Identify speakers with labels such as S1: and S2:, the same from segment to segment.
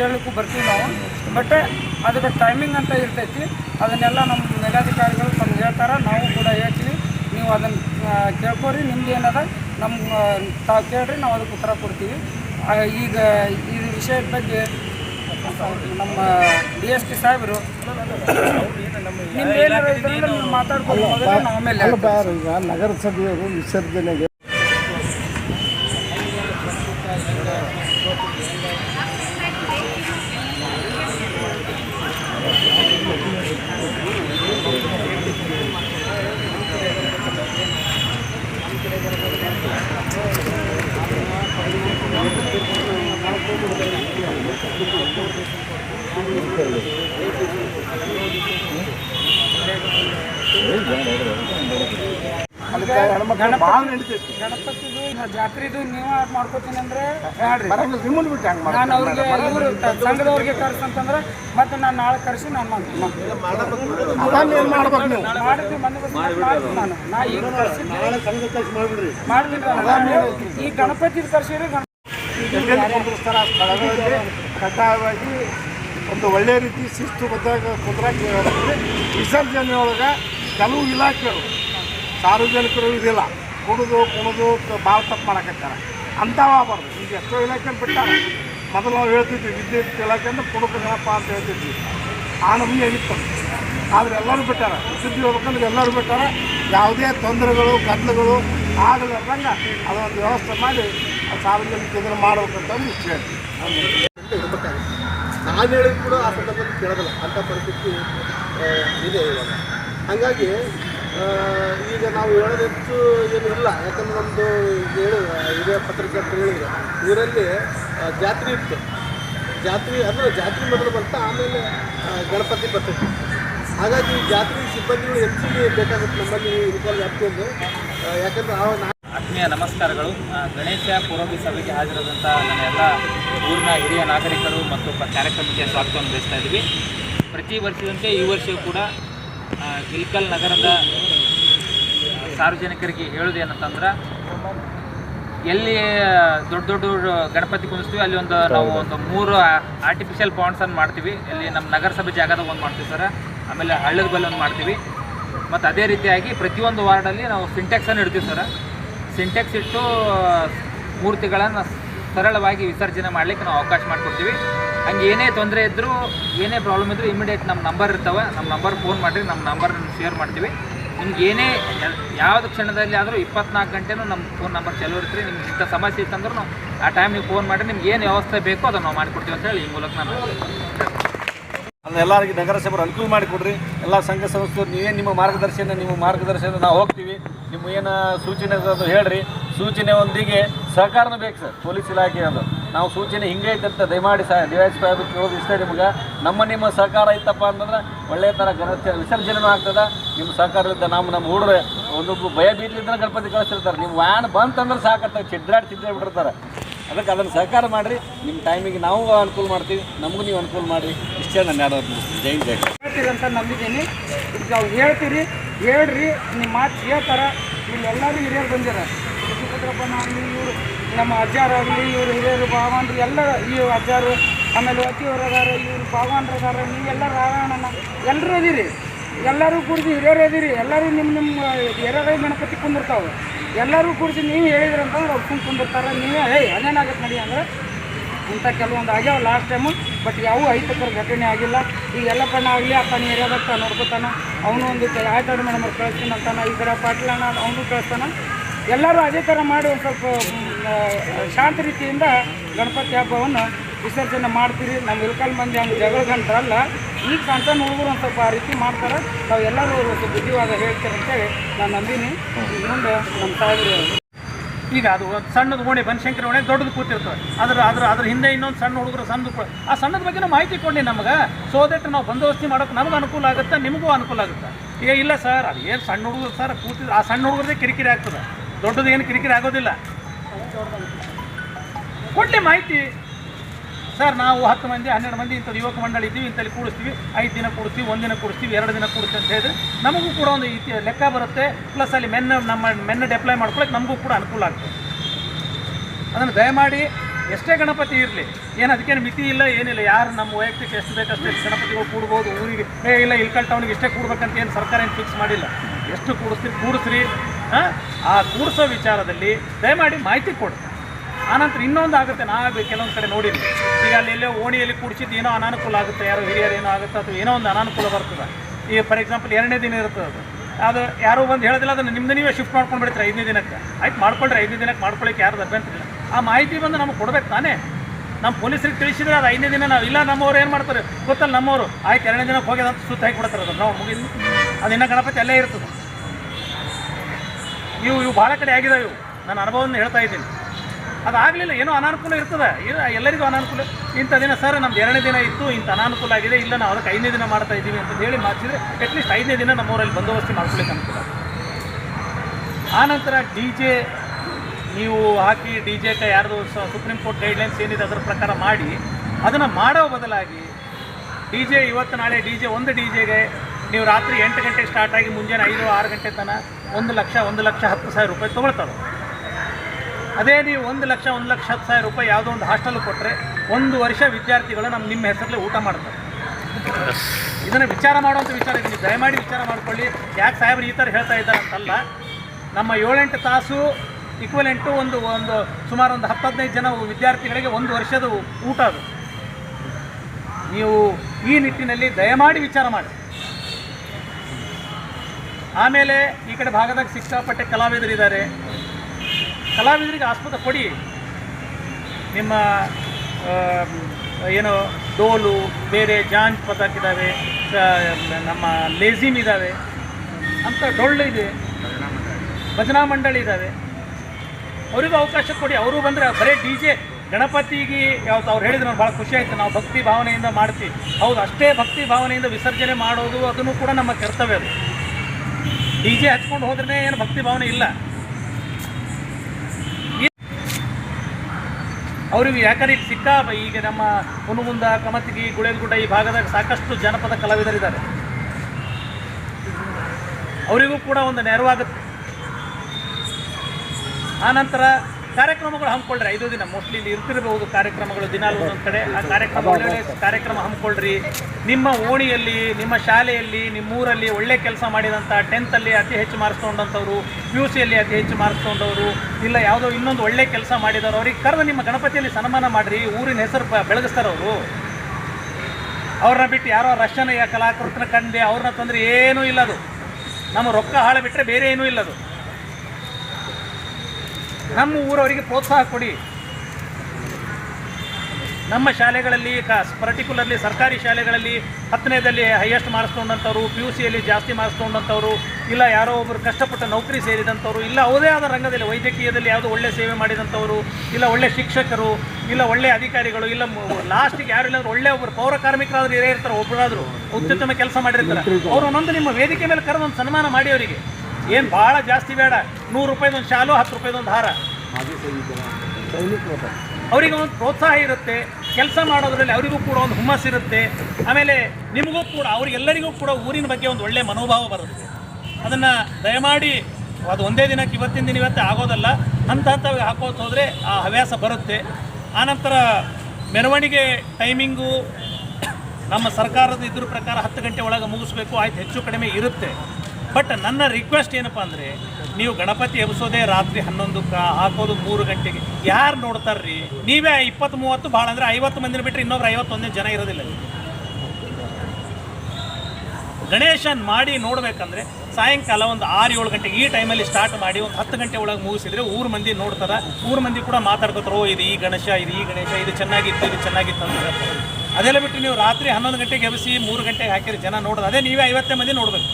S1: ಕೇಳಲಿಕ್ಕೂ ಬರ್ತೀವಿ ನಾವು. ಬಟ್ ಅದಕ್ಕೆ ಟೈಮಿಂಗ್ ಅಂತ ಇರ್ತೈತಿ. ಅದನ್ನೆಲ್ಲ ನಮ್ಮ ಮೇಲಾಧಿಕಾರಿಗಳು ತಮ್ಗೆ ಹೇಳ್ತಾರೆ. ನಾವು ಕೂಡ ಹೇಳ್ತೀವಿ. ನೀವು ಅದನ್ನು ಕೇಳ್ಕೊರಿ. ನಿಮ್ದು ಏನದ? ನಮ್ಮ ತಾವು ಕೇಳ್ರಿ. ನಾವು ಅದಕ್ಕೆ ಉತ್ತರ ಕೊಡ್ತೀವಿ. ಈಗ ಈ ವಿಷಯದ ಬಗ್ಗೆ ನಮ್ಮ ಡಿ ಎಸ್ ಪಿ ಸಾಹೇಬರು ನೀವು ಮಾತಾಡ್ಕೊಂಡು ಆಮೇಲೆ
S2: ನಗರಸಭೆಯವರು ವಿಸರ್ಜನೆಗೆ
S1: ಗಣಪತಿದು ಜಾತ್ರೆದು ನೀವು ಮಾಡ್ಕೋತೀನಿ ಅಂದ್ರೆ ನಾನು ಅವ್ರಿಗೆ ಕರ್ಸಂತಂದ್ರೆ ಮತ್ತೆ ನಾನು ನಾಳೆ ನಾನು ಮಾಡ್ತೀನಿ ನಾನು. ಈ ಗಣಪತಿ
S2: ಕಡ್ಡಾಯವಾಗಿ ಒಂದು ಒಳ್ಳೆ ರೀತಿ ಶಿಸ್ತುಬದ್ಧಾಗ ಕುಂದ್ರಾಕಿ ವಿಸರ್ಜನೆಯೊಳಗೆ ಕೆಲವು ಇಲಾಖೆಗಳು ಸಾರ್ವಜನಿಕರು ಇದಿಲ್ಲ. ಕುಡಿದು ಕುಣಿದು ಭಾಳ ತಪ್ಪು ಮಾಡಕತ್ತಾರೆ. ಅಂಥವಾಗಬಾರ್ದು ಈಗ ಎಷ್ಟೋ ಇಲಾಖೆ ಬಿಟ್ಟಾರೆ. ಮೊದಲು ನಾವು ಹೇಳ್ತಿದ್ವಿ, ವಿದ್ಯುತ್ ಇಲಾಖೆ ಅಂದ್ರೆ ಕುಡುಕ ಗಣಪ ಅಂತ ಹೇಳ್ತಿದ್ವಿ. ಆ ನಮಗೆ ಇತ್ತು. ಆದರೆ ಎಲ್ಲರೂ ಬಿಟ್ಟಾರ. ಸುದ್ದಿ ಹೋಗ್ಬೇಕಂದ್ರೆ ಎಲ್ಲರೂ ಬಿಟ್ಟಾರೆ. ಯಾವುದೇ ತೊಂದರೆಗಳು, ಗದ್ದಲಗಳು ಆಗಲಾರ್ದಂಗೆ ಅದೊಂದು ವ್ಯವಸ್ಥೆ ಮಾಡಿ ಸಾರ್ವಜನಿಕ ಇದನ್ನು ಮಾಡ್ಬೇಕಂತ ಹೇಳ್ತೀವಿ
S3: ನಾನು ಹೇಳಿದ್ ಕೂಡ ಆ ಸಂದರ್ಭದಲ್ಲಿ ಕೇಳೋದಿಲ್ಲ. ಅಂಥ ಪರಿಸ್ಥಿತಿ ಇದೆ ಇವಾಗ. ಹಾಗಾಗಿ ಈಗ ನಾವು ಹೇಳೋದು ಹೆಚ್ಚು ಏನು ಇಲ್ಲ ಯಾಕಂದ್ರೆ ನಮ್ಮದು ಹೇಳು ಹಿರಿಯ ಪತ್ರಿಕೆ ಹೇಳಿದ್ರು. ಊರಲ್ಲಿ ಜಾತ್ರೆ ಇತ್ತು. ಜಾತ್ರೆ, ಅಂದರೆ ಜಾತ್ರೆ ಮೊದಲು ಬರ್ತಾ ಆಮೇಲೆ ಗಣಪತಿ ಬರ್ತದೆ. ಹಾಗಾಗಿ ಜಾತ್ರೆ ಸಿಬ್ಬಂದಿಗಳು ಹೆಚ್ಚಿಗೆ ಬೇಕಾಗುತ್ತೆ ನಮ್ಮಲ್ಲಿ ಇನ್ಕಾಲ್ ವ್ಯಾಪ್ತಿಯಲ್ಲಿ ಯಾಕಂದ್ರೆ ಆ
S4: ಆತ್ಮೀಯ ನಮಸ್ಕಾರಗಳು. ಗಣೇಶ ಪೂರ್ವಭಿ ಸಭೆಗೆ ಹಾಜರಾದಂಥ ನನ್ನ ಎಲ್ಲ ಊರಿನ ಹಿರಿಯ ನಾಗರಿಕರು ಮತ್ತು ಕಾರ್ಯಕ್ರಮಕ್ಕೆ ಸ್ವಾಗತವನ್ನು ಬಯಸ್ತಾ ಇದ್ದೀವಿ. ಪ್ರತಿ ವರ್ಷದಂತೆ ಈ ವರ್ಷವೂ ಕೂಡ ಇಲ್ಕಲ್ ನಗರದ ಸಾರ್ವಜನಿಕರಿಗೆ ಹೇಳೋದೇನಂತಂದ್ರೆ ಎಲ್ಲಿ ದೊಡ್ಡ ದೊಡ್ಡ ಗಣಪತಿ ಕುಣಿಸ್ತೀವಿ ಅಲ್ಲಿ ಒಂದು ನಾವು ಒಂದು ಮೂರು ಆರ್ಟಿಫಿಷಿಯಲ್ ಪಾಂಡ್ಸನ್ನು ಮಾಡ್ತೀವಿ. ಇಲ್ಲಿ ನಮ್ಮ ನಗರಸಭೆ ಜಾಗದಾಗ ಒಂದು ಮಾಡ್ತೀವಿ ಸರ್. ಆಮೇಲೆ ಹಳ್ಳದ ಬಲ್ಲಿ ಒಂದು ಮಾಡ್ತೀವಿ. ಮತ್ತು ಅದೇ ರೀತಿಯಾಗಿ ಪ್ರತಿಯೊಂದು ವಾರ್ಡಲ್ಲಿ ನಾವು ಸಿಂಟೆಕ್ಸನ್ನು ಇಡ್ತೀವಿ ಸರ. ಸಿಂಟೆಕ್ಸ್ ಇಟ್ಟು ಮೂರ್ತಿಗಳನ್ನು ಸರಳವಾಗಿ ವಿಸರ್ಜನೆ ಮಾಡಲಿಕ್ಕೆ ನಾವು ಅವಕಾಶ ಮಾಡಿಕೊಡ್ತೀವಿ. ಹಂಗೆ ಏನೇ ತೊಂದರೆ ಇದ್ದರೂ ಏನೇ ಪ್ರಾಬ್ಲಮ್ ಇದ್ದರೂ ಇಮಿಡಿಯೇಟ್ ನಮ್ಮ ನಂಬರ್ ಇರ್ತವೆ. ನಮ್ಮ ನಂಬರ್ ಫೋನ್ ಮಾಡಿರಿ ನಮ್ಮ ನಂಬರ್ ಶೇರ್ ಮಾಡ್ತೀವಿ. ನಿಮ್ಗೆ ಏನೇ ಯಾವ್ದು ಕ್ಷಣದಲ್ಲಿ ಆದರೂ ಇಪ್ಪತ್ನಾಲ್ಕು ಗಂಟೆನೂ ನಮ್ಮ ಫೋನ್ ನಂಬರ್ ಚಾಲೂ ಇರ್ತೀರಿ ನಿಮ್ಗೆ ಇಂಥ ಸಮಸ್ಯೆ ಇತ್ತಂದ್ರೂ ಆ ಟೈಮ್ ನೀವು ಫೋನ್ ಮಾಡಿರಿ, ನಿಮ್ಗೆ ಏನು ವ್ಯವಸ್ಥೆ ಬೇಕೋ ಅದನ್ನು ನಾವು ಮಾಡಿಕೊಡ್ತೀವಿ ಅಂತ ಹೇಳಿ ಈ ಮೂಲಕ ನಾನು
S5: ಎಲ್ಲರಿಗೆ ನಗರಸಭೆಯವರು ಅನುಕೂಲ ಮಾಡಿಕೊಡ್ರಿ ಎಲ್ಲ ಸಂಘ ಸಂಸ್ಥೆಯವರು ನೀವೇನು ನಿಮ್ಮ ಮಾರ್ಗದರ್ಶನ ನಿಮ್ಮ ಮಾರ್ಗದರ್ಶನ ನಾವು ಹೋಗ್ತೀವಿ. ನಿಮ್ಮ ಏನು ಸೂಚನೆ ಅದು ಹೇಳ್ರಿ. ಸೂಚನೆ ಒಂದಿಗೆ ಸಹಕಾರನೂ ಬೇಕು ಸರ್, ಪೊಲೀಸ್ ಇಲಾಖೆ ಅದು. ನಾವು ಸೂಚನೆ ಹಿಂಗೆ ಐತಂತ ದಯಮಾಡಿ ಸಹ ಡಿವೈಸ್ ಸಾಹೇಬ್ ಕೇಳೋದು ಇಷ್ಟ ನಿಮ್ಗೆ. ನಮ್ಮ ನಿಮ್ಮ ಸಹಕಾರ ಐತಪ್ಪ ಅಂತಂದ್ರೆ ಒಳ್ಳೆಯ ಥರ ಗಣೇಶ ವಿಸರ್ಜನೆನೂ ಆಗ್ತದೆ. ನಿಮ್ಮ ಸಹಕಾರದಿಂದ ನಮ್ಮ ನಮ್ಮ ಹುಡುಗರು ಒಂದೊಬ್ಬರು ಭಯ ಬೀದ್ಲಿದ್ರೆ ಗಣಪತಿ ಕಳಿಸ್ತಿರ್ತಾರೆ. ನಿಮ್ಮ ವ್ಯಾನ್ ಬಂತಂದ್ರೆ ಸಾಕತ್ತ ಚಿದ್ರಾಡಿ ಚಿದ್ರಾಡಿ ಬಿಟ್ಟಿರ್ತಾರೆ. ಅದಕ್ಕೆ ಅದನ್ನು ಸಹಕಾರ ಮಾಡಿರಿ. ನಿಮ್ಮ ಟೈಮಿಗೆ ನಾವು ಅನುಕೂಲ ಮಾಡ್ತೀವಿ. ನಮಗೂ ನೀವು ಅನುಕೂಲ ಮಾಡಿರಿ. ಇಷ್ಟೇ ನನ್ನ ಯಾರು ಜೈ ಜೈ
S1: ಹೇಳ್ತೀರಿ ಅಂತ ನಂಬಿದ್ದೀನಿ. ಅವ್ರು ಹೇಳ್ತೀರಿ, ಹೇಳ್ರಿ, ನಿಮ್ಮ ಮಾತು ಹೇಳ್ತಾರೆ ಇಲ್ಲಿ ಎಲ್ಲರೂ ಹಿರಿಯರು ಬಂದಿರ ಸಿದ್ದರಾಮಯ್ಯನ ಆಗಲಿ, ಇವರು ನಮ್ಮ ಅಜ್ಜಾರಾಗಲಿ ಇವರು ಹಿರಿಯರು ಭಾವನ್ರು ಎಲ್ಲ ಈ ಅಜ್ಜಾರು, ಆಮೇಲೆ ಅತ್ತಿಯವರು ಅದಾರ, ಇವರು ಭಾವನ್ರು ಅದಾರ ನೀವೆಲ್ಲ ರಾವಣನ ಎಲ್ಲರೂ ಅದೀರಿ. ಎಲ್ಲರೂ ಕೂಡಿಸಿ ಹಿರಿಯರು ಇದೀರಿ, ಎಲ್ಲರೂ ನಿಮ್ಮ ನಿಮ್ಮ ಹಿರಿಯರ ಗಣಪತಿ ಕುಂದಿರ್ತಾವೆ. ಎಲ್ಲರೂ ಕೂಡಿಸಿ ನೀವು ಹೇಳಿದ್ರಂತಂದ್ರೆ ಅವ್ರು ಕುಂದು ಕುಂದಿರ್ತಾರೆ, ನೀವೇ, ಹೇ ಅದೇನಾಗತ್ತೆ ನಡಿ ಅಂದ್ರೆ ಇಂಥ ಕೆಲವೊಂದು ಆಗ್ಯಾವ ಲಾಸ್ಟ್ ಟೈಮು ಬಟ್ ಯಾವ ಅಹಿತಕರ ಘಟನೆ ಆಗಿಲ್ಲ. ಈಗ ಎಲ್ಲ ಕಣ್ಣ ಆಗಲಿ ಅಪ್ಪನ ಏರಿಯಾದಾಗ ನೋಡ್ಕೊತಾನ, ಅವನು ಒಂದು ಆಯ್ತಾಡು ಮೇಡಮ್ ಅವ್ರು ಕಳಿಸ್ತೀನಿ ಅಂತಾನೆ, ಈ ಕಡೆ ಪಾಟ್ಲ ಅವನು ಕಳಿಸ್ತಾನ. ಎಲ್ಲರೂ ಅದೇ ಥರ ಮಾಡಿ ಒಂದು ಸ್ವಲ್ಪ ಶಾಂತ ರೀತಿಯಿಂದ ಗಣಪತಿ ಹಬ್ಬವನ್ನು ವಿಸರ್ಜನೆ ಮಾಡ್ತೀರಿ. ನಮ್ಮ ಇಳ್ಕಲ್ ಮಂದಿ ಹಂಗೆ ಜಗಳ ಗಂಟ್ರಲ್ಲ ಈಗ ಸಣ್ಣ ಸಣ್ಣ ಹುಡುಗರು ಒಂದು ಸ್ವಲ್ಪ ಆ ರೀತಿ ಮಾಡ್ತಾರೆ. ನಾವು ಎಲ್ಲರೂ ಒಂದು ಬುದ್ಧಿವಾದ ಅಂತ ಹೇಳಿ ನಾನು ನಂಬಿನಿ. ಮುಂದೆ ನಮ್ಮ ತಾಯಿ
S6: ಈಗ ಅದು ಸಣ್ಣದ ಓಣಿ ಬನಶಂಕರಿ ಓಣಿ ದೊಡ್ಡದು ಕೂತಿರ್ತವೆ. ಅದ್ರ ಅದ್ರ ಅದ್ರ ಹಿಂದೆ ಇನ್ನೊಂದು ಸಣ್ಣ ಹುಡುಗರು ಸಣ್ಣದು ಕೂ- ಆ ಸಣ್ಣದ ಬಗ್ಗೆ ನಾವು ಮಾಹಿತಿ ಕೊಡಿ ನಮಗೆ. ಸೊ ದಟ್ ನಾವು ಬಂದೋಬಸ್ತಿ ಮಾಡೋಕೆ ನಮಗೂ ಅನುಕೂಲ ಆಗುತ್ತೆ? ನಿಮಗೂ ಅನುಕೂಲ ಆಗುತ್ತೆ? ಈಗ ಇಲ್ಲ ಸರ್, ಅದು ಏನು ಸಣ್ಣ ಹುಡುಗರು ಸರ್ ಕೂತಿದ್ರು ಆ ಸಣ್ಣ ಹುಡುಗರದೇ ಕಿರಿಕಿರಿ ಆಗ್ತದೆ. ದೊಡ್ಡದು ಏನು ಕಿರಿಕಿರಿ ಆಗೋದಿಲ್ಲ. ಕೊಡಲಿ ಮಾಹಿತಿ. ಸರ್, ನಾವು ಹತ್ತು ಮಂದಿ, ಹನ್ನೆರಡು ಮಂದಿ ಇಂಥದ್ದು ಯುವಕ ಮಂಡಳಿ ಇದ್ದೀವಿ, ಇಂಥಲ್ಲಿ ಕೂಡಿಸ್ತೀವಿ. ಐದು ದಿನ ಕೂಡಿಸ್ತೀವಿ, ಒಂದು ದಿನ ಕೂಡಿಸ್ತೀವಿ, ಎರಡು ದಿನ ಕೂಡಿಸ್ತೀವಿ ಅಂತ ಹೇಳಿದ್ರೆ ನಮಗೂ ಕೂಡ ಒಂದು ಲೆಕ್ಕ ಬರುತ್ತೆ. ಪ್ಲಸ್ ಅಲ್ಲಿ ಮೆನ್ನ, ನಮ್ಮ ಮೆನ್ನ ಡೆಪ್ಲೈ ಮಾಡ್ಕೊಳಕ್ಕೆ ನಮಗೂ ಕೂಡ ಅನುಕೂಲ ಆಗ್ತದೆ. ಅದನ್ನು ದಯಮಾಡಿ, ಎಷ್ಟೇ ಗಣಪತಿ ಇರಲಿ, ಏನು ಅದಕ್ಕೇನು ಮಿತಿ ಇಲ್ಲ, ಏನಿಲ್ಲ, ಯಾರು ನಮ್ಮ ವೈಯಕ್ತಿಕ ಎಷ್ಟು ಬೇಕಷ್ಟು ಗಣಪತಿಗಳು ಕೂಡ್ಬೋದು, ಊರಿಗೆ, ಏ, ಇಲ್ಲ ಇಲ್ಕಲ್ ಟೌನಿಗೆ ಇಷ್ಟೇ ಕೂಡ್ಬೇಕಂತ ಏನು ಸರ್ಕಾರ ಏನು ಫಿಕ್ಸ್ ಮಾಡಿಲ್ಲ. ಎಷ್ಟು ಕೂಡಿಸ್ತೀರಿ, ಕೂಡಿಸ್ರಿ ಆ ಕೂಡಿಸೋ ವಿಚಾರದಲ್ಲಿ ದಯಮಾಡಿ ಮಾಹಿತಿ ಕೊಡಿ. ಆನಂತರ ಇನ್ನೊಂದು ಆಗುತ್ತೆ ನಾವು ಕೆಲವೊಂದು ಕಡೆ ನೋಡಿದ್ವಿ ಈಗ ಅಲ್ಲಿ ಎಲ್ಲೋ ಓಣಿಯಲ್ಲಿ ಕೂಡಿಸಿದ್ದು ಏನೋ ಅನಾನುಕೂಲ ಆಗುತ್ತೆ, ಯಾರೋ ಹಿರಿಯರು ಏನೋ ಆಗುತ್ತೆ, ಅಥವಾ ಏನೋ ಒಂದು ಅನಾನುಕೂಲ ಬರ್ತದೆ. ಈಗ ಫಾರ್ ಎಕ್ಸಾಂಪಲ್ ಎರಡನೇ ದಿನ ಇರ್ತದೆ ಅದು. ಅದು ಯಾರೋ ಬಂದು ಹೇಳೋದಿಲ್ಲ, ಅದನ್ನು ನಿಮ್ದು ನೀವೇ ಶಿಫ್ಟ್ ಮಾಡ್ಕೊಂಡು ಬಿಡ್ತೀರಿ ಐದನೇ ದಿನಕ್ಕೆ? ಆಯ್ತು, ಮಾಡ್ಕೊಂಡ್ರೆ ಐದನೇ ದಿನಕ್ಕೆ ಮಾಡ್ಕೊಳ್ಳಿಕ್ಕೆ ಯಾರು ಅಭ್ಯಂತರ ಇಲ್ಲ. ಆ ಮಾಹಿತಿ ಬಂದು ನಮಗೆ ಕೊಡ್ಬೇಕು ತಾನೇ? ನಮ್ಮ ಪೊಲೀಸರಿಗೆ ತಿಳಿಸಿದ್ರೆ ಅದು ಐದನೇ ದಿನ ನಾವು ಇಲ್ಲ, ನಮ್ಮವ್ರು ಏನು ಮಾಡ್ತಾರೆ? ಗೊತ್ತಲ್ಲ ನಮ್ಮವರು, ಆಯ್ತು, ಎರಡನೇ ದಿನಕ್ಕೆ ಹೋಗ್ಯದ ಅಂತ ಸುತ್ತ ಹಾಕಿ ಬಿಡ್ತಾರೆ ಅದು ನಾವು ಮುಗಿದು. ಅದು ಇನ್ನೂ ಗಣಪತಿ ಅಲ್ಲೇ ಇರ್ತದೆ. ಇವು ಇವು ಭಾಳ ಕಡೆ ಆಗಿದೆ ಇವು. ನನ್ನ ಅನುಭವವನ್ನು ಹೇಳ್ತಾ ಇದ್ದೀನಿ. ಅದಾಗಲಿಲ್ಲ, ಏನೋ ಅನಾನುಕೂಲ ಇರ್ತದೆ. ಎಲ್ಲರಿಗೂ ಅನಾನುಕೂಲ. ಇಂಥ ದಿನ ಸರ್, ನಮ್ದು ಎರಡನೇ ದಿನ ಇತ್ತು, ಇಂಥ ಅನಾನುಕೂಲ ಆಗಿದೆ, ಇಲ್ಲ ನಾವು ಅದಕ್ಕೆ ಐದನೇ ದಿನ ಮಾಡ್ತಾ ಇದ್ದೀವಿ ಅಂತ ಹೇಳಿ ಮಾಡಿಸಿದ್ರೆ ಅಟ್ಲೀಸ್ಟ್ ಐದನೇ ದಿನ ನಮ್ಮೂರಲ್ಲಿ ಬಂದೋಬಸ್ತಿ ಮಾಡ್ಕೊಳ್ಳಿಕ್ಕೆ ಅನುಕೂಲ ಆನಂತರ ಡಿ ಜೆ, ನೀವು ಹಾಕಿ ಡಿ ಜೆ ಕ ಯಾರ್ದು ಸುಪ್ರೀಂ ಕೋರ್ಟ್ ಗೈಡ್ಲೈನ್ಸ್ ಏನಿದೆ ಅದರ ಪ್ರಕಾರ ಮಾಡಿ, ಅದನ್ನು ಮಾಡೋ ಬದಲಾಗಿ ಡಿ ಜೆ ಇವತ್ತು ನಾಳೆ ಡಿ ಜೆ ಒಂದು ಡಿ ಜೆಗೆ ನೀವು ರಾತ್ರಿ ಎಂಟು ಗಂಟೆಗೆ ಸ್ಟಾರ್ಟ್ ಆಗಿ ಮುಂಜಾನೆ ಐದು ಆರು ಗಂಟೆ ತನಕ ಒಂದು ಲಕ್ಷ ಒಂದು ಲಕ್ಷ ಹತ್ತು ಸಾವಿರ ರೂಪಾಯಿ ತೊಗೊಳ್ತಾರೆ ಅದೇ ನೀವು ಒಂದು ಲಕ್ಷ ಒಂದು ಲಕ್ಷ ಹತ್ತು ಸಾವಿರ ರೂಪಾಯಿ ಯಾವುದೋ ಒಂದು ಹಾಸ್ಟೆಲ್ ಕೊಟ್ಟರೆ ಒಂದು ವರ್ಷ ವಿದ್ಯಾರ್ಥಿಗಳು ನಮ್ಮ ನಿಮ್ಮ ಹೆಸರಲ್ಲೇ ಊಟ ಮಾಡ್ತಾರೆ. ಇದನ್ನು ವಿಚಾರ ಮಾಡುವಂಥ ವಿಚಾರ ನೀವು ದಯಮಾಡಿ ವಿಚಾರ ಮಾಡ್ಕೊಳ್ಳಿ. ಯಾಕೆ ಸಾಹೇಬ್ರು ಈ ಥರ ಹೇಳ್ತಾ ಇದ್ದಾರೆ ಅಂತಲ್ಲ, ನಮ್ಮ ಏಳೆಂಟು ತಾಸು ಇಕ್ವಲೆಂಟು ಒಂದು ಒಂದು ಸುಮಾರು ಒಂದು ಹತ್ತು, ಹದಿನೈದು ಜನ ವಿದ್ಯಾರ್ಥಿಗಳಿಗೆ ಒಂದು ವರ್ಷದ ಊಟ ಅದು. ನೀವು ಈ ನಿಟ್ಟಿನಲ್ಲಿ ದಯಮಾಡಿ ವಿಚಾರ ಮಾಡಿ. ಆಮೇಲೆ ಈ ಕಡೆ ಭಾಗದಾಗ ಸಿಕ್ಕಾಪಟ್ಟೆ ಕಲಾವಿದರಿದ್ದಾರೆ. ಕಲಾವಿದರಿಗೆ ಆಸ್ಪದ ಕೊಡಿ. ನಿಮ್ಮ ಏನು ಡೋಲು, ಬೇರೆ ಜಾನ್ ಪದಕ್ ಇದ್ದಾವೆ ನಮ್ಮ ಲೇಝಿಮ್ ಇದ್ದಾವೆ, ಅಂತ ಡೊಳ್ಳು ಇದೆ. ಭಜನಾ ಮಂಡಳಿ ಇದ್ದಾವೆ. ಅವರಿಗೂ ಅವಕಾಶ ಕೊಡಿ. ಅವರು ಬಂದರೆ ಬರೇ ಡಿ ಜೆ ಗಣಪತಿಗೆ ಯಾವತ್ತು ಅವ್ರು ಹೇಳಿದ್ರು ನಾನು ಭಾಳ ಖುಷಿ ಆಯಿತು, ನಾವು ಭಕ್ತಿ ಭಾವನೆಯಿಂದ ಮಾಡ್ತೀವಿ. ಹೌದು, ಅಷ್ಟೇ ಭಕ್ತಿ ಭಾವನೆಯಿಂದ ವಿಸರ್ಜನೆ ಮಾಡೋದು, ಅದನ್ನು ಕೂಡ ನಮ್ಮ ಕರ್ತವ್ಯ ಅದು. ಡಿ ಜೆ ಹಚ್ಕೊಂಡು ಹೋದ್ರೇ ಏನು ಭಕ್ತಿ ಭಾವನೆ ಇಲ್ಲ. ಅವರಿಗೆ ಯಾಕಂದ್ರೆ ಇಲ್ಲಿ ಸಿಕ್ಕಾ? ಈಗ ನಮ್ಮ ಹುನಗುಂದ ಕಮತಿಗಿ ಗುಳೇದಗುಡ್ಡ ಈ ಭಾಗದಾಗ ಸಾಕಷ್ಟು ಜನಪದ ಕಲಾವಿದರಿದ್ದಾರೆ. ಅವರಿಗೂ ಕೂಡ ಒಂದು ನೆರವಾಗುತ್ತೆ. ಆನಂತರ ಕಾರ್ಯಕ್ರಮಗಳು ಹಮ್ಮಿಕೊಳ್ಳ್ರಿ. ಐದು ದಿನ ಮೋಸ್ಟ್ಲಿ ಇಲ್ಲಿ ಇರ್ತಿರಬಹುದು ಕಾರ್ಯಕ್ರಮಗಳು, ದಿನಾಲು ಒಂದೊಂದು ಕಡೆ. ಆ ಕಾರ್ಯಕ್ರಮ ಕಾರ್ಯಕ್ರಮ ಹಮ್ಮಿಕೊಳ್ಳ್ರಿ. ನಿಮ್ಮ ಓಣಿಯಲ್ಲಿ, ನಿಮ್ಮ ಶಾಲೆಯಲ್ಲಿ ನಿಮ್ಮ ಊರಲ್ಲಿ ಒಳ್ಳೆ ಕೆಲಸ ಮಾಡಿದಂಥ ಟೆಂತಲ್ಲಿ ಅತಿ ಹೆಚ್ಚು ಮಾರ್ಕ್ಸ್ ತೊಗೊಂಡಂಥವ್ರು ಪಿ ಯು ಸಿಯಲ್ಲಿ ಅತಿ ಹೆಚ್ಚು ಮಾರ್ಕ್ಸ್ ತೊಗೊಂಡವರು ಇಲ್ಲ ಯಾವುದೋ ಇನ್ನೊಂದು ಒಳ್ಳೆ ಕೆಲಸ ಮಾಡಿದವರು, ಅವ್ರಿಗೆ ಕರೆದು ನಿಮ್ಮ ಗಣಪತಿಯಲ್ಲಿ ಸನ್ಮಾನ ಮಾಡಿರಿ, ಊರಿನ ಹೆಸರು ಬೆಳಗಿಸ್ತಾರೆ ಅವರು. ಅವ್ರನ್ನ ಬಿಟ್ಟು ಯಾರೋ ರಷ್ಯನ ಕಲಾಕೃತನ ಕಂಡೆ ಅವ್ರನ್ನ ತಂದರೆ ಏನೂ ಇಲ್ಲ ಅದು ನಮ್ಮ ರೊಕ್ಕ ಹಾಳು ಬಿಟ್ಟರೆ ಬೇರೆ ಏನೂ ಇಲ್ಲ ಅದು ನಮ್ಮ ಊರವರಿಗೆ ಪ್ರೋತ್ಸಾಹ ಕೊಡಿ. ನಮ್ಮ ಶಾಲೆಗಳಲ್ಲಿ ಕ ಪರ್ಟಿಕ್ಯುಲರ್ಲಿ ಸರ್ಕಾರಿ ಶಾಲೆಗಳಲ್ಲಿ ಹತ್ತನೇದಲ್ಲಿ ಹೈಯೆಸ್ಟ್ ಮಾರ್ಕ್ಸ್ ತೊಗೊಂಡಂಥವ್ರು ಪಿ ಯು ಸಿಯಲ್ಲಿ ಜಾಸ್ತಿ ಮಾರ್ಕ್ಸ್ ತೊಗೊಂಡಂಥವ್ರು ಇಲ್ಲ ಯಾರೋ ಒಬ್ಬರು ಕಷ್ಟಪಟ್ಟ ನೌಕರಿ ಸೇರಿದಂಥವ್ರು ಇಲ್ಲ ಯಾವುದೇ ಆದ ರಂಗದಲ್ಲಿ ವೈದ್ಯಕೀಯದಲ್ಲಿ ಯಾವುದೋ ಒಳ್ಳೆ ಸೇವೆ ಮಾಡಿದಂಥವ್ರು ಇಲ್ಲ ಒಳ್ಳೆ ಶಿಕ್ಷಕರು ಇಲ್ಲ ಒಳ್ಳೆ ಅಧಿಕಾರಿಗಳು ಇಲ್ಲ ಲಾಸ್ಟಿಗೆ ಯಾರು ಇಲ್ಲ ಒಳ್ಳೆ ಒಬ್ಬರು ಪೌರ ಕಾರ್ಮಿಕರಾದ್ರೂ ಇರೇ ಇರ್ತಾರೆ ಒಬ್ಬರಾದ್ರು ಅತ್ಯುತ್ತಮ ಕೆಲಸ ಮಾಡಿರ್ತಾರೆ. ಅವರು ಒಂದೊಂದು ನಿಮ್ಮ ವೇದಿಕೆ ಮೇಲೆ ಕರೆದು ಒಂದು ಸನ್ಮಾನ ಮಾಡಿ ಅವರಿಗೆ. ಏನು ಭಾಳ ಜಾಸ್ತಿ ಬೇಡ. ನೂರು ರೂಪಾಯಿದೊಂದು ಶಾಲು ಹತ್ತು ರೂಪಾಯಿದೊಂದು ಹಾರ. ಅವರಿಗೆ ಒಂದು ಪ್ರೋತ್ಸಾಹ ಇರುತ್ತೆ ಕೆಲಸ ಮಾಡೋದ್ರಲ್ಲಿ ಅವರಿಗೂ ಕೂಡ ಒಂದು ಹುಮ್ಮಸ್ ಇರುತ್ತೆ. ಆಮೇಲೆ ನಿಮಗೂ ಕೂಡ ಅವರಿಗೆಲ್ಲರಿಗೂ ಕೂಡ ಊರಿನ ಬಗ್ಗೆ ಒಂದು ಒಳ್ಳೆಯ ಮನೋಭಾವ ಬರುತ್ತೆ. ಅದನ್ನು ದಯಮಾಡಿ ಅದು ಒಂದೇ ದಿನಕ್ಕೆ ಇವತ್ತಿನ ದಿನ ಇವತ್ತೇ ಆಗೋದಲ್ಲ ಹಂತ ಹಂತವಾಗಿ ಹಾಕೋತ ಹೋದರೆ ಆ ಹವ್ಯಾಸ ಬರುತ್ತೆ. ಆನಂತರ ಮೆರವಣಿಗೆ ಟೈಮಿಂಗು ನಮ್ಮ ಸರ್ಕಾರದ ಇದ್ರ ಪ್ರಕಾರ ಹತ್ತು ಗಂಟೆ ಒಳಗೆ ಮುಗಿಸ್ಬೇಕು ಆಯ್ತು ಹೆಚ್ಚು ಕಡಿಮೆ ಇರುತ್ತೆ. ಬಟ್ ನನ್ನ ರಿಕ್ವೆಸ್ಟ್ ಏನಪ್ಪ ಅಂದರೆ, ನೀವು ಗಣಪತಿ ಎಬ್ಸೋದೇ ರಾತ್ರಿ ಹನ್ನೊಂದಕ್ಕೆ ಹಾಕೋದು ಮೂರು ಗಂಟೆಗೆ. ಯಾರು ನೋಡ್ತಾರ್ರಿ? ನೀವೇ ಇಪ್ಪತ್ತು ಮೂವತ್ತು ಭಾಳ ಅಂದರೆ ಐವತ್ತು ಮಂದಿನ ಬಿಟ್ಟರೆ ಇನ್ನೊಬ್ರು ಐವತ್ತೊಂದೇ ಜನ ಇರೋದಿಲ್ಲ ಗಣೇಶನ್ ಮಾಡಿ ನೋಡ್ಬೇಕಂದ್ರೆ ಸಾಯಂಕಾಲ ಒಂದು ಆರು ಏಳು ಗಂಟೆಗೆ ಈ ಟೈಮಲ್ಲಿ ಸ್ಟಾರ್ಟ್ ಮಾಡಿ ಒಂದು ಹತ್ತು ಗಂಟೆ ಒಳಗೆ ಮುಗಿಸಿದ್ರೆ ಊರು ಮಂದಿ ನೋಡ್ತಾರೆ. ಊರು ಮಂದಿ ಕೂಡ ಮಾತಾಡ್ಕೋತಾರೆ, ಓ, ಇದು ಈ ಗಣೇಶ, ಇದು ಈ ಗಣೇಶ, ಇದು ಚೆನ್ನಾಗಿತ್ತು ಇದು ಚೆನ್ನಾಗಿತ್ತು ಅಂತ ಹೇಳ್ತಾರೆ. ಅದೆಲ್ಲ ಬಿಟ್ಟು ನೀವು ರಾತ್ರಿ ಹನ್ನೊಂದು ಗಂಟೆಗೆ ಎಬ್ಬಿಸಿ ಮೂರು ಗಂಟೆಗೆ ಹಾಕಿದ್ರೆ ಜನ ನೋಡೋದು. ಅದೇ ನೀವೇ ಐವತ್ತೇ ಮಂದಿ ನೋಡ್ಬೇಕು.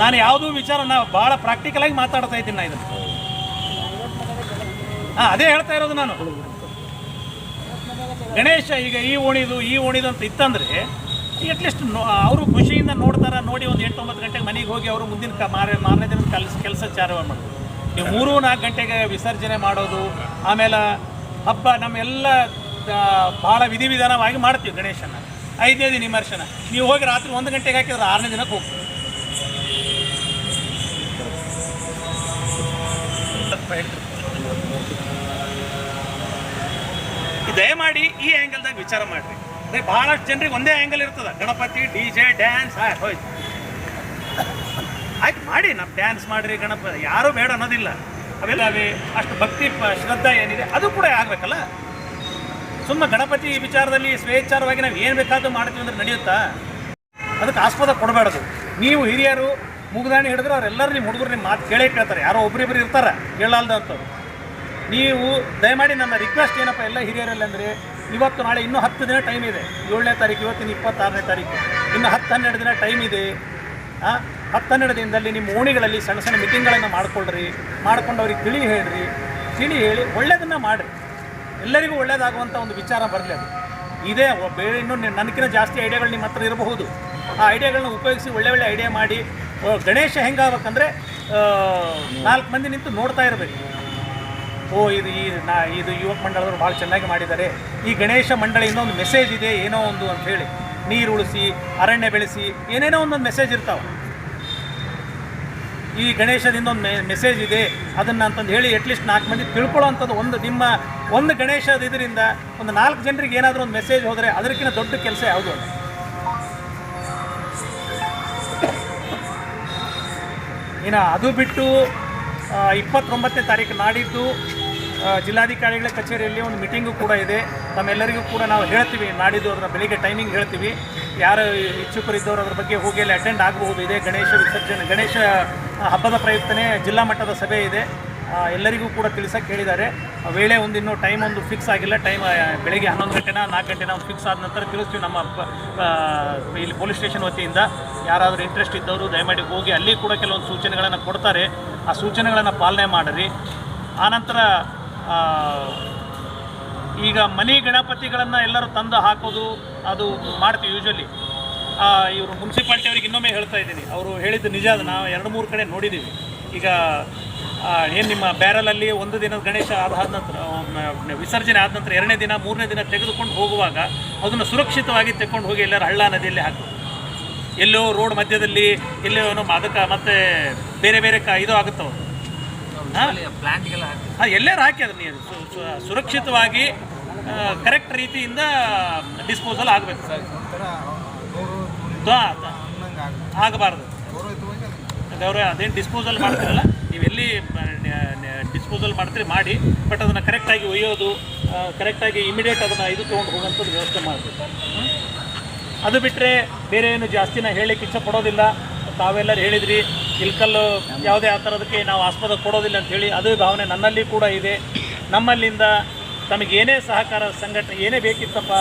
S6: ನಾನು ಯಾವುದೂ ವಿಚಾರ, ನಾ ಭಾಳ ಪ್ರಾಕ್ಟಿಕಲಾಗಿ ಮಾತಾಡ್ತಾ ಇದ್ದೀನಿ ನಾ ಇದನ್ನು. ಹಾಂ, ಅದೇ ಹೇಳ್ತಾ ಇರೋದು ನಾನು. ಗಣೇಶ ಈಗ ಈ ಓಣಿದು ಈ ಓಣಿದು ಅಂತ ಇತ್ತಂದ್ರೆ ಅಟ್ಲೀಸ್ಟ್ ಅವರು ಖುಷಿಯಿಂದ ನೋಡ್ತಾರೆ, ನೋಡಿ ಒಂದು ಎಂಟು ಒಂಬತ್ತು ಗಂಟೆಗೆ ಮನೆಗೆ ಹೋಗಿ ಅವರು ಮುಂದಿನ ಮಾರ, ಮಾರನೇ ದಿನ ಕೆಲಸ ಕೆಲಸ ಚಾರ ಮಾಡೋದು ನೀವು ಮೂರು ನಾಲ್ಕು ಗಂಟೆಗೆ ವಿಸರ್ಜನೆ ಮಾಡೋದು, ಆಮೇಲೆ ಹಬ್ಬ, ನಮ್ಮೆಲ್ಲ ಭಾಳ ವಿಧಿವಿಧಾನವಾಗಿ ಮಾಡ್ತೀವಿ ಗಣೇಶನ ಐದನೇ ದಿನ ವಿಮರ್ಶನ ನೀವು ಹೋಗಿ ರಾತ್ರಿ ಒಂದು ಗಂಟೆಗೆ ಹಾಕಿದ್ರೆ ಆರನೇ ದಿನಕ್ಕೆ ಹೋಗ್ತೀವಿ. ದಯಮಾಡಿ ಈ ಆ್ಯಂಗಲ್ದಾಗ ವಿಚಾರ ಮಾಡಿರಿ. ಅದೇ ಭಾಳಷ್ಟು ಜನರಿಗೆ ಒಂದೇ ಆ್ಯಂಗಲ್ ಇರ್ತದೆ. ಗಣಪತಿ, ಡಿ ಜೆ ಡ್ಯಾನ್ಸ್ ಆಯ್ತು ಹೋಯ್ತು. ಆಯ್ತು, ಮಾಡಿ, ನಾವು ಡ್ಯಾನ್ಸ್ ಮಾಡಿರಿ ಗಣಪತಿ ಯಾರೂ ಬೇಡ ಅನ್ನೋದಿಲ್ಲ. ಅವೆಲ್ಲ ಅವೇ ಅಷ್ಟು ಭಕ್ತಿ ಶ್ರದ್ಧೆ ಏನಿದೆ, ಅದು ಕೂಡ ಆಗಬೇಕಲ್ಲ? ಸುಮ್ಮನೆ ಗಣಪತಿ ವಿಚಾರದಲ್ಲಿ ಸ್ವೇಚ್ಛಾರವಾಗಿ ನಾವು ಏನು ಬೇಕಾದರೂ ಮಾಡ್ತೀವಿ ಅಂದ್ರೆ ನಡೆಯುತ್ತಾ? ಅದಕ್ಕೆ ಆಸ್ಪದ ಕೊಡಬೇಡದು. ನೀವು ಹಿರಿಯರು ಮುಗ್ದಾಣಿ ಹಿಡಿದ್ರೆ ಅವರೆಲ್ಲರೂ ನಿಮ್ಮ ಹುಡುಗರು ನಿಮ್ಮ ಮಾತು ಕೇಳೇ ಕೇಳ್ತಾರೆ. ಯಾರೋ ಒಬ್ರಿಬ್ರು ಇರ್ತಾರೆ ಕೇಳಲ್ದಂಥವ್ರು ನೀವು ದಯಮಾಡಿ ನನ್ನ ರಿಕ್ವೆಸ್ಟ್ ಏನಪ್ಪ ಎಲ್ಲ ಹಿರಿಯರಲ್ಲಿ ಅಂದರೆ, ಇವತ್ತು ನಾಳೆ ಇನ್ನೂ ಹತ್ತು ದಿನ ಟೈಮ್ ಇದೆ. ಏಳನೇ ತಾರೀಕು, ಇವತ್ತಿನ ಇಪ್ಪತ್ತಾರನೇ ತಾರೀಕು. ಇನ್ನು ಹತ್ತು ಹನ್ನೆರಡು ದಿನ ಟೈಮ್ ಇದೆ. ಹಾಂ ಹತ್ತು ಹನ್ನೆರಡು ದಿನದಲ್ಲಿ ನಿಮ್ಮ ಓಣಿಗಳಲ್ಲಿ ಸಣ್ಣ ಸಣ್ಣ ಮೀಟಿಂಗ್ಗಳನ್ನು ಮಾಡ್ಕೊಳ್ರಿ. ಮಾಡ್ಕೊಂಡು ಅವ್ರಿಗೆ ತಿಳಿ ಹೇಳ್ರಿ. ತಿಳಿ ಹೇಳಿ ಒಳ್ಳೆಯದನ್ನು ಮಾಡಿರಿ. ಎಲ್ಲರಿಗೂ ಒಳ್ಳೇದಾಗುವಂಥ ಒಂದು ವಿಚಾರ ಬರಲಿ ಅದು. ಇದೇ ಬೇರೆ ಇನ್ನೂ ನಿ- ನನಗಿಂತ ಜಾಸ್ತಿ ಐಡಿಯಾಗಳು ನಿಮ್ಮ ಹತ್ರ ಇರಬಹುದು. ಆ ಐಡಿಯಾಗಳನ್ನ ಉಪಯೋಗಿಸಿ ಒಳ್ಳೆ ಒಳ್ಳೆ ಐಡಿಯಾ ಮಾಡಿ ಗಣೇಶ ಹೆಂಗಾಗಬೇಕಂದ್ರೆ ನಾಲ್ಕು ಮಂದಿ ನಿಂತು ನೋಡ್ತಾ ಇರಬೇಕು. ಓ, ಇದು ಈ ನಾ, ಇದು ಯುವಕ ಮಂಡಳದವರು ಭಾಳ ಚೆನ್ನಾಗಿ ಮಾಡಿದ್ದಾರೆ. ಈ ಗಣೇಶ ಮಂಡಳಿಯಿಂದ ಒಂದು ಮೆಸೇಜ್ ಇದೆ, ಏನೋ ಒಂದು ಅಂತ ಹೇಳಿ. ನೀರು ಉಳಿಸಿ, ಅರಣ್ಯ ಬೆಳೆಸಿ, ಏನೇನೋ ಒಂದೊಂದು ಮೆಸೇಜ್ ಇರ್ತಾವೆ. ಈ ಗಣೇಶದಿಂದ ಒಂದು ಮೆಸೇಜ್ ಇದೆ. ಅದನ್ನು ಅಂತಂದು ಹೇಳಿ ಅಟ್ಲೀಸ್ಟ್ ನಾಲ್ಕು ಮಂದಿ ತಿಳ್ಕೊಳ್ಳೋ ಅಂಥದ್ದು ಒಂದು ನಿಮ್ಮ, ಒಂದು ಗಣೇಶದ ಇದರಿಂದ ಒಂದು ನಾಲ್ಕು ಜನರಿಗೆ ಏನಾದರೂ ಒಂದು ಮೆಸೇಜ್ ಹೋದರೆ ಅದಕ್ಕಿಂತ ದೊಡ್ಡ ಕೆಲಸ ಯಾವುದು ಇನ್ನು ಅದು ಬಿಟ್ಟು ಇಪ್ಪತ್ತೊಂಬತ್ತನೇ ತಾರೀಕು ನಾಡಿದ್ದು ಜಿಲ್ಲಾಧಿಕಾರಿಗಳ ಕಚೇರಿಯಲ್ಲಿ ಒಂದು ಮೀಟಿಂಗು ಕೂಡ ಇದೆ. ತಮ್ಮೆಲ್ಲರಿಗೂ ಕೂಡ ನಾವು ಹೇಳ್ತೀವಿ, ನಾಡಿದ್ದು ಅದರ ಬೆಳಿಗ್ಗೆ ಟೈಮಿಂಗ್ ಹೇಳ್ತೀವಿ. ಯಾರು ಇಚ್ಛುಕರಿದ್ದವರು ಅದ್ರ ಬಗ್ಗೆ ಹೋಗಿ ಅಲ್ಲಿ ಅಟೆಂಡ್ ಆಗಬಹುದು. ಇದೆ ಗಣೇಶ ವಿಸರ್ಜನೆ, ಗಣೇಶ ಹಬ್ಬದ ಪ್ರಯುಕ್ತನೇ ಜಿಲ್ಲಾ ಮಟ್ಟದ ಸಭೆ ಇದೆ. ಎಲ್ಲರಿಗೂ ಕೂಡ ತಿಳಿಸಕ್ಕೆ ಹೇಳಿದ್ದಾರೆ. ವೇಳೆ ಒಂದಿನ್ನೂ ಟೈಮ್ ಒಂದು ಫಿಕ್ಸ್ ಆಗಿಲ್ಲ ಟೈಮ್ ಬೆಳಿಗ್ಗೆ ಹನ್ನೊಂದು ಗಂಟೆನ, ನಾಲ್ಕು ಗಂಟೆನ ನಾವು ಫಿಕ್ಸ್ ಆದ ನಂತರ ತಿಳಿಸ್ತೀವಿ ನಮ್ಮ ಇಲ್ಲಿ ಪೊಲೀಸ್ ಸ್ಟೇಷನ್ ವತಿಯಿಂದ. ಯಾರಾದರೂ ಇಂಟ್ರೆಸ್ಟ್ ಇದ್ದವರು, ದಯಮಾಡಿ ಹೋಗಿ, ಅಲ್ಲಿ ಕೂಡ ಕೆಲವೊಂದು ಸೂಚನೆಗಳನ್ನು ಕೊಡ್ತಾರೆ. ಆ ಸೂಚನೆಗಳನ್ನು ಪಾಲನೆ ಮಾಡಿರಿ. ಆನಂತರ ಈಗ ಮನೆ ಗಣಪತಿಗಳನ್ನು ಎಲ್ಲರೂ ತಂದು ಹಾಕೋದು, ಅದು ಮಾಡ್ತೀವಿ ಯೂಶ್ವಲಿ ಇವರು ಮುನ್ಸಿಪಾಲ್ಟಿ ಅವ್ರಿಗೆ ಇನ್ನೊಮ್ಮೆ ಹೇಳ್ತಾ ಇದ್ದೀನಿ. ಅವರು ಹೇಳಿದ್ದು ನಿಜ, ಅದು ನಾವು ಎರಡು ಮೂರು ಕಡೆ ನೋಡಿದ್ದೀವಿ ಈಗ ಏನು ನಿಮ್ಮ ಬ್ಯಾರಲಲ್ಲಿ ಒಂದು ದಿನದ ಗಣೇಶ ಆದ ನಂತರ ವಿಸರ್ಜನೆ ಆದ ನಂತರ ಎರಡನೇ ದಿನ ಮೂರನೇ ದಿನ ತೆಗೆದುಕೊಂಡು ಹೋಗುವಾಗ ಅದನ್ನು ಸುರಕ್ಷಿತವಾಗಿ ತೆಕ್ಕೊಂಡು ಹೋಗಿ ಎಲ್ಲರೂ ಹಳ್ಳ ನದಿಯಲ್ಲಿ ಹಾಕೋದು ಎಲ್ಲೋ ರೋಡ್ ಮಧ್ಯದಲ್ಲಿ ಎಲ್ಲೋ ಅದಕ್ಕೆ ಮತ್ತೆ ಬೇರೆ ಬೇರೆ ಕ ಇದು ಆಗುತ್ತವ.
S4: ಪ್ಲಾಂಟ್ಗೆಲ್ಲ
S6: ಹಾಂ ಎಲ್ಲರೂ ಹಾಕಿ ಅದನ್ನ ಸುರಕ್ಷಿತವಾಗಿ ಕರೆಕ್ಟ್ ರೀತಿಯಿಂದ ಡಿಸ್ಪೋಸಲ್ ಆಗಬೇಕು. ಆಗಬಾರ್ದು. ಗೌರವ ಅದೇನು ಡಿಸ್ಪೋಸಲ್ ಮಾಡ್ತೀರಲ್ಲ? ನೀವು ಎಲ್ಲಿ ಡಿಸ್ಪೋಸಲ್ ಮಾಡ್ತೀರಿ ಮಾಡಿ ಬಟ್ ಅದನ್ನು ಕರೆಕ್ಟಾಗಿ ಒಯ್ಯೋದು ಕರೆಕ್ಟಾಗಿ ಇಮಿಡಿಯೇಟ್ ಅದನ್ನು ಇದು ತೊಗೊಂಡು ಹೋಗೋಂಥದ್ದು ವ್ಯವಸ್ಥೆ ಮಾಡಬೇಕು. ಅದು ಬಿಟ್ಟರೆ ಬೇರೆ ಏನು ಜಾಸ್ತಿ ನಾ ಹೇಳಲಿಕ್ಕೆ ಇಚ್ಛೆ ಪಡೋದಿಲ್ಲ. ತಾವೆಲ್ಲರೂ ಹೇಳಿದ್ರಿ ಇಲ್ಕಲ್ಲು ಯಾವುದೇ ಆ ಥರದಕ್ಕೆ ನಾವು ಆಸ್ಪದ ಕೊಡೋದಿಲ್ಲ ಅಂತ ಹೇಳಿ ಅದೇ ಭಾವನೆ ನನ್ನಲ್ಲಿ ಕೂಡ ಇದೆ. ನಮ್ಮಲ್ಲಿಂದ ತಮಗೆ ಏನೇ ಸಹಕಾರ ಸಂಘಟನೆ ಏನೇ ಬೇಕಿತ್ತಪ್ಪ,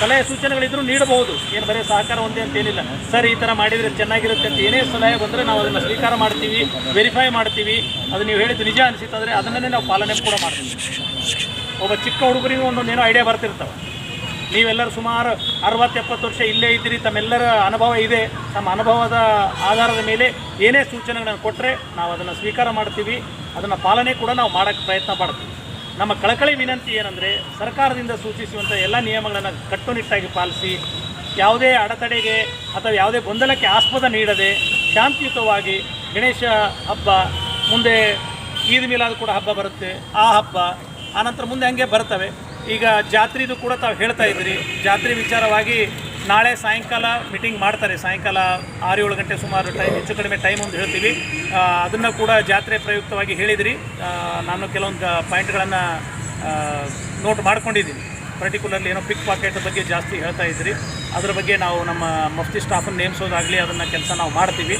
S6: ಸಲಹೆ ಸೂಚನೆಗಳಿದ್ರೂ ನೀಡಬಹುದು. ಏನು ಬರೀ ಸಹಕಾರ ಒಂದೇ ಅಂತ ಏನಿಲ್ಲ. ಸರ್, ಈ ಥರ ಮಾಡಿದರೆ ಚೆನ್ನಾಗಿರುತ್ತೆ ಅಂತ ಏನೇ ಸಲಹೆ ಬಂದರೆ ನಾವು ಅದನ್ನು ಸ್ವೀಕಾರ ಮಾಡ್ತೀವಿ ವೆರಿಫೈ ಮಾಡ್ತೀವಿ. ಅದು ನೀವು ಹೇಳಿದ್ದು ನಿಜ ಅನಿಸಿತ್ತಂದರೆ ಅದನ್ನೇ ನಾವು ಪಾಲನೆ ಕೂಡ ಮಾಡ್ತೀವಿ. ಒಬ್ಬ ಚಿಕ್ಕ ಹುಡುಗರಿಗೂ ಒಂದೊಂದು ಏನೋ ಐಡಿಯಾ ಬರ್ತಿರ್ತವೆ. ನೀವೆಲ್ಲರೂ ಸುಮಾರು ಅರವತ್ತು ಎಪ್ಪತ್ತು ವರ್ಷ ಇಲ್ಲೇ ಇದ್ದೀರಿ, ತಮ್ಮೆಲ್ಲರ ಅನುಭವ ಇದೆ. ನಮ್ಮ ಅನುಭವದ ಆಧಾರದ ಮೇಲೆ ಏನೇ ಸೂಚನೆಗಳನ್ನು ಕೊಟ್ಟರೆ ನಾವು ಅದನ್ನು ಸ್ವೀಕಾರ ಮಾಡ್ತೀವಿ. ಅದನ್ನು ಪಾಲನೆ ಕೂಡ ನಾವು ಮಾಡೋಕ್ಕೆ ಪ್ರಯತ್ನ ಪಡ್ತೀವಿ. ನಮ್ಮ ಕಳಕಳಿ ವಿನಂತಿ ಏನಂದರೆ ಸರ್ಕಾರದಿಂದ ಸೂಚಿಸುವಂಥ ಎಲ್ಲ ನಿಯಮಗಳನ್ನು ಕಟ್ಟುನಿಟ್ಟಾಗಿ ಪಾಲಿಸಿ, ಯಾವುದೇ ಅಡೆತಡೆಗೆ ಅಥವಾ ಯಾವುದೇ ಗೊಂದಲಕ್ಕೆ ಆಸ್ಪದ ನೀಡದೆ ಶಾಂತಿಯುತವಾಗಿ ಗಣೇಶ ಹಬ್ಬ, ಮುಂದೆ ಈದ್ ಮಿಲಾದ್ ಕೂಡ ಹಬ್ಬ ಬರುತ್ತೆ. ಆ ಹಬ್ಬ ಆನಂತರ ಮುಂದೆ ಹಂಗೆ ಬರ್ತವೆ. ಈಗ ಜಾತ್ರೆದು ಕೂಡ ತಾವು ಹೇಳ್ತಾ ಇದ್ದೀರಿ, ಜಾತ್ರೆ ವಿಚಾರವಾಗಿ ನಾಳೆ ಸಾಯಂಕಾಲ ಮೀಟಿಂಗ್ ಮಾಡ್ತಾರೆ. ಸಾಯಂಕಾಲ ಆರು ಏಳು ಗಂಟೆ ಸುಮಾರು ಟೈಮ್ ಹೆಚ್ಚು ಕಡಿಮೆ ಟೈಮ್ ಒಂದು ಹೇಳ್ತೀವಿ. ಅದನ್ನು ಕೂಡ ಜಾತ್ರೆ ಪ್ರಯುಕ್ತವಾಗಿ ಹೇಳಿದಿರಿ. ನಾನು ಕೆಲವೊಂದು ಪಾಯಿಂಟ್ಗಳನ್ನು ನೋಟ್ ಮಾಡ್ಕೊಂಡಿದ್ದೀನಿ. ಪರ್ಟಿಕ್ಯುಲರ್ಲಿ ಏನೋ ಪಿಕ್ ಪಾಕೆಟ್ ಬಗ್ಗೆ ಜಾಸ್ತಿ ಹೇಳ್ತಾ ಇದ್ರಿ. ಅದರ ಬಗ್ಗೆ ನಾವು ನಮ್ಮ ಮಫ್ತಿ ಸ್ಟಾಫನ್ನು ನೇಮಿಸೋದಾಗಲಿ ಅದನ್ನು ಕೆಲಸ ನಾವು ಮಾಡ್ತೀವಿ.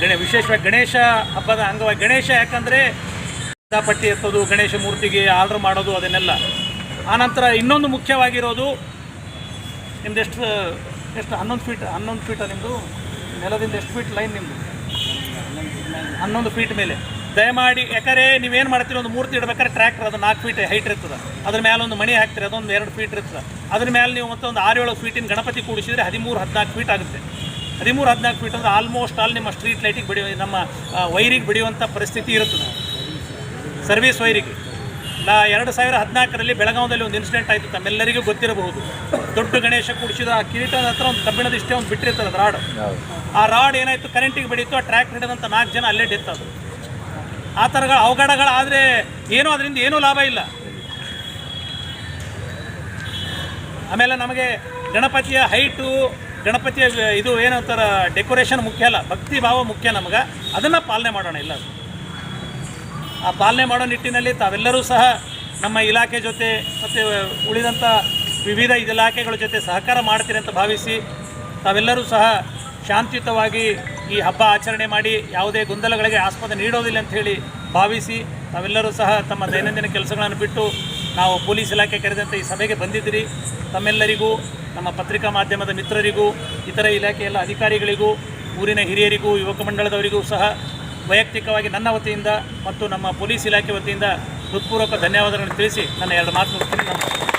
S6: ಗಣೇ, ವಿಶೇಷವಾಗಿ ಗಣೇಶ ಹಬ್ಬದ ಅಂಗವಾಗಿ, ಗಣೇಶ ಯಾಕಂದರೆ ಪಟ್ಟಿ ಎತ್ತೋದು, ಗಣೇಶ ಮೂರ್ತಿಗೆ ಆರ್ಡ್ರ್ ಮಾಡೋದು ಅದನ್ನೆಲ್ಲ. ಆನಂತರ ಇನ್ನೊಂದು ಮುಖ್ಯವಾಗಿರೋದು ನಿಮ್ದು ಎಷ್ಟು ಎಷ್ಟು ಹನ್ನೊಂದು ಫೀಟ್ ಹನ್ನೊಂದು ಫೀಟ ನಿಮ್ಮದು ನೆಲದಿಂದ ಎಷ್ಟು ಫೀಟ್ ಲೈನ್ ನಿಮ್ಮದು ಹನ್ನೊಂದು ಫೀಟ್ ಮೇಲೆ. ದಯಮಾಡಿ ಯಾಕಂದರೆ ನೀವೇನು ಮಾಡ್ತೀರಿ? ಒಂದು ಮೂರ್ತಿ ಇಡ್ಬೇಕಾದ್ರೆ ಟ್ರ್ಯಾಕ್ಟರ್ ಅದು ನಾಲ್ಕು ಫೀಟ್ ಹೈಟ್ ಇರ್ತದೆ. ಅದ್ರ ಮೇಲೆ ಒಂದು ಮಣಿ ಹಾಕ್ತೀರಿ, ಅದೊಂದು ಎರಡು ಫೀಟ್ ಇರ್ತದೆ. ಅದ್ರ ಮೇಲೆ ನೀವು ಮತ್ತೆ ಒಂದು ಆರು ಏಳು ಫೀಟಿನ ಗಣಪತಿ ಕೂಡಿಸಿದ್ರೆ ಹದಿಮೂರು, ಹದಿನಾಲ್ಕು ಫೀಟ್ ಆಗುತ್ತೆ. ಹದಿಮೂರು, ಹದಿನಾಲ್ಕು ಫೀಟ್ ಅಂದರೆ ಆಲ್ಮೋಸ್ಟ್ ಆಲ್ ನಿಮ್ಮ ಸ್ಟ್ರೀಟ್ ಲೈಟಿಗೆ ಬಿಡಿ ನಮ್ಮ ವೈರಿಗೆ ಬಿಡಿಯುವಂಥ ಪರಿಸ್ಥಿತಿ ಇರುತ್ತದೆ. ಸರ್ವಿಸ್ ವೈರಿಗೆ. ನಾ ಎರಡು ಸಾವಿರ ಹದಿನಾಲ್ಕರಲ್ಲಿ ಬೆಳಗಾವಿಯಲ್ಲಿ ಒಂದು ಇನ್ಸಿಡೆಂಟ್ ಆಯಿತು, ತಮ್ಮೆಲ್ಲರಿಗೂ ಗೊತ್ತಿರಬಹುದು. ದೊಡ್ಡ ಗಣೇಶ ಕುಡಿಸಿದ ಆ ಕಿರೀಟದ ಹತ್ರ ಒಂದು ಕಬ್ಬಿಣದ ಇಷ್ಟೇ ಒಂದು ಬಿಟ್ಟಿರ್ತದೆ ಅದು ರಾಡ್. ಆ ರಾಡ್ ಏನಾಯ್ತು ಕರೆಂಟಿಗೆ ಬೆಳೀತು ಆ ಟ್ರ್ಯಾಕ್ ಹಿಡಿದಂಥ ನಾಲ್ಕು ಜನ ಅಲ್ಲೇ ಡೆತ್ ಅದು ಆ ಥರಗಳ ಅವಘಡಗಳಾದರೆ ಏನೂ ಅದರಿಂದ ಏನೂ ಲಾಭ ಇಲ್ಲ. ಆಮೇಲೆ ನಮಗೆ ಗಣಪತಿಯ ಹೈಟು ಗಣಪತಿಯ ಇದು ಏನಂತಾರ ಡೆಕೋರೇಷನ್ ಮುಖ್ಯ ಅಲ್ಲ ಭಕ್ತಿ ಭಾವ ಮುಖ್ಯ ನಮಗೆ. ಅದನ್ನು ಪಾಲನೆ ಮಾಡೋಣ ಇಲ್ಲ. ಆ ಪಾಲನೆ ಮಾಡೋ ನಿಟ್ಟಿನಲ್ಲಿ ತಾವೆಲ್ಲರೂ ಸಹ ನಮ್ಮ ಇಲಾಖೆ ಜೊತೆ ಮತ್ತು ಉಳಿದಂಥ ವಿವಿಧ ಇಲಾಖೆಗಳ ಜೊತೆ ಸಹಕಾರ ಮಾಡ್ತೀರಿ ಅಂತ ಭಾವಿಸಿ ತಾವೆಲ್ಲರೂ ಸಹ ಶಾಂತಿಯುತವಾಗಿ ಈ ಹಬ್ಬ ಆಚರಣೆ ಮಾಡಿ ಯಾವುದೇ ಗೊಂದಲಗಳಿಗೆ ಆಸ್ಪದ ನೀಡೋದಿಲ್ಲ ಅಂತ ಹೇಳಿ ಭಾವಿಸಿ ತಾವೆಲ್ಲರೂ ಸಹ ತಮ್ಮ ದೈನಂದಿನ ಕೆಲಸಗಳನ್ನು ಬಿಟ್ಟು ನಾವು ಪೊಲೀಸ್ ಇಲಾಖೆ ಕರೆದಂತೆ ಈ ಸಭೆಗೆ ಬಂದಿದ್ದೀರಿ. ತಮ್ಮೆಲ್ಲರಿಗೂ, ನಮ್ಮ ಪತ್ರಿಕಾ ಮಾಧ್ಯಮದ ಮಿತ್ರರಿಗೂ, ಇತರ ಇಲಾಖೆಯ ಅಧಿಕಾರಿಗಳಿಗೂ, ಊರಿನ ಹಿರಿಯರಿಗೂ, ಯುವಕ ಮಂಡಳದವರಿಗೂ ಸಹ ವೈಯಕ್ತಿಕವಾಗಿ ನನ್ನ ವತಿಯಿಂದ ಮತ್ತು ನಮ್ಮ ಪೊಲೀಸ್ ಇಲಾಖೆ ವತಿಯಿಂದ ಹೃತ್ಪೂರ್ವಕ ಧನ್ಯವಾದಗಳನ್ನು ತಿಳಿಸಿ ನನ್ನ ಎರಡು ಮಾತು